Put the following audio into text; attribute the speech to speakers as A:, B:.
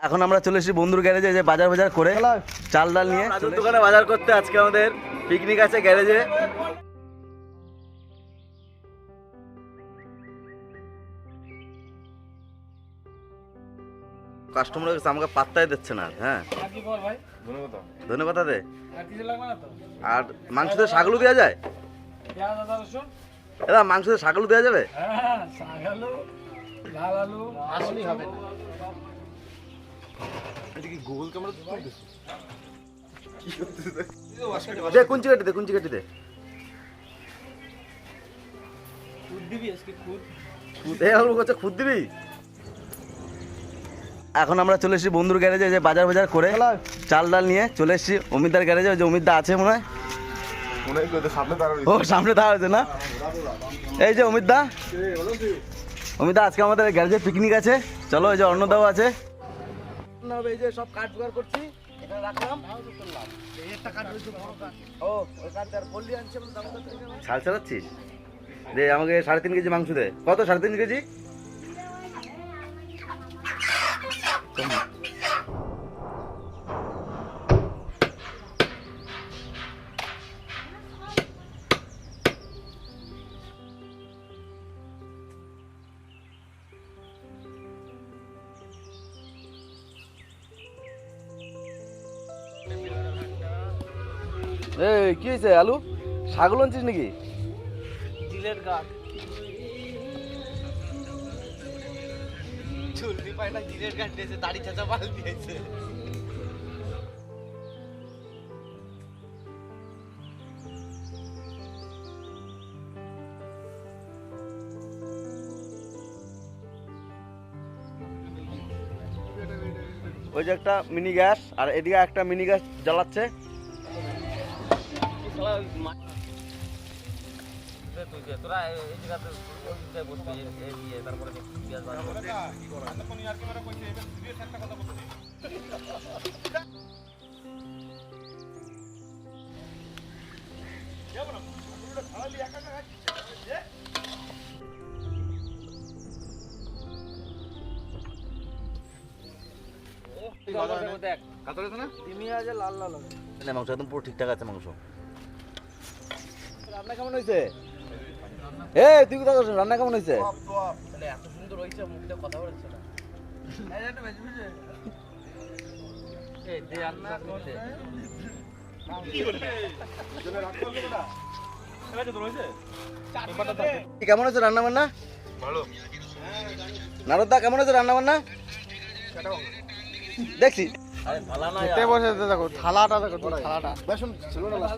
A: এখন আমরা চলে এসেছি বন্ধুর গ্যারেজে যে বাজার বাজার করে চাল ডাল নিয়ে দোকানে বাজার করতে আজকে আমাদের পিকনিক আছে গ্যারেজে। কাস্টমার আমাকে পাত্তাই দিচ্ছে না হ্যাঁ। ধন্যবাদ। দে।
B: আর কিছু লাগবে না তো?
A: আর মাংসতে শাকলু দেওয়া যায়? দাদা মাংসতে শাকলু দেওয়া যাবে?
B: আসলেই হবে না
A: দে কুঞ্চি কাটি দে কুঞ্চি কাটি দে।
B: খুদ দিবি আজকে খুদ।
A: খুদ এই আলু করছে খুদ দিবি? এখন আমরা চলে এসেছি বন্ধুর গ্যারেজে যে বাজার বাজার করে চাল ডাল। নিয়ে চলে এসেছি অমিতদার গ্যারেজে ওই যে অমিতদা আছে মনে হয়। ও সামনে দাঁড়া হয়েছে না? এই যে অমিতদা। অমিতদা আজকে আমাদের গ্যারেজে পিকনিক আছে। চলো এই যে অন্নদাও আছে। এই যে সব কাঠ জোগাড় করছি, এখানে রাখলাম। ও ওই কাঠটা বললি আনছে ছাল চালাচ্ছিস? দে, আমাকে সাড়ে তিন কেজি মাংস দেয় কত, সাড়ে তিন কেজি? এই কি হয়েছে আলু? ছাগল আনছিস নাকি?
B: গাছ। গাছ দিয়েছে দাড়ি চাচা পাল দিয়েছে।
A: ওই যে একটা মিনি গ্যাস আর এদিকে একটা মিনি গ্যাস জ্বালাচ্ছে।
B: তোরা এই জায়গাতে বসবি তারপরে পেঁয়াজ দেখ তিমি আছে লাল লাল
A: না মাংস একদম পুরো ঠিকঠাক আছে মাংস। রান্না কেমন হয়েছে এ তুই কোথায় করছিস রান্না কেমন হয়েছে
B: এত সুন্দর হয়েছে মুখটা কথা বলছে না। রান্না
A: কেমন হয়েছে রান্না বান্না
C: ভালো।
A: নারদা কেমন হয়েছে রান্না বান্না দেখছি।
B: আরে ভালো না
C: বসে দেখো থালাটা দেখো থালাটা। বেসন ছিল না।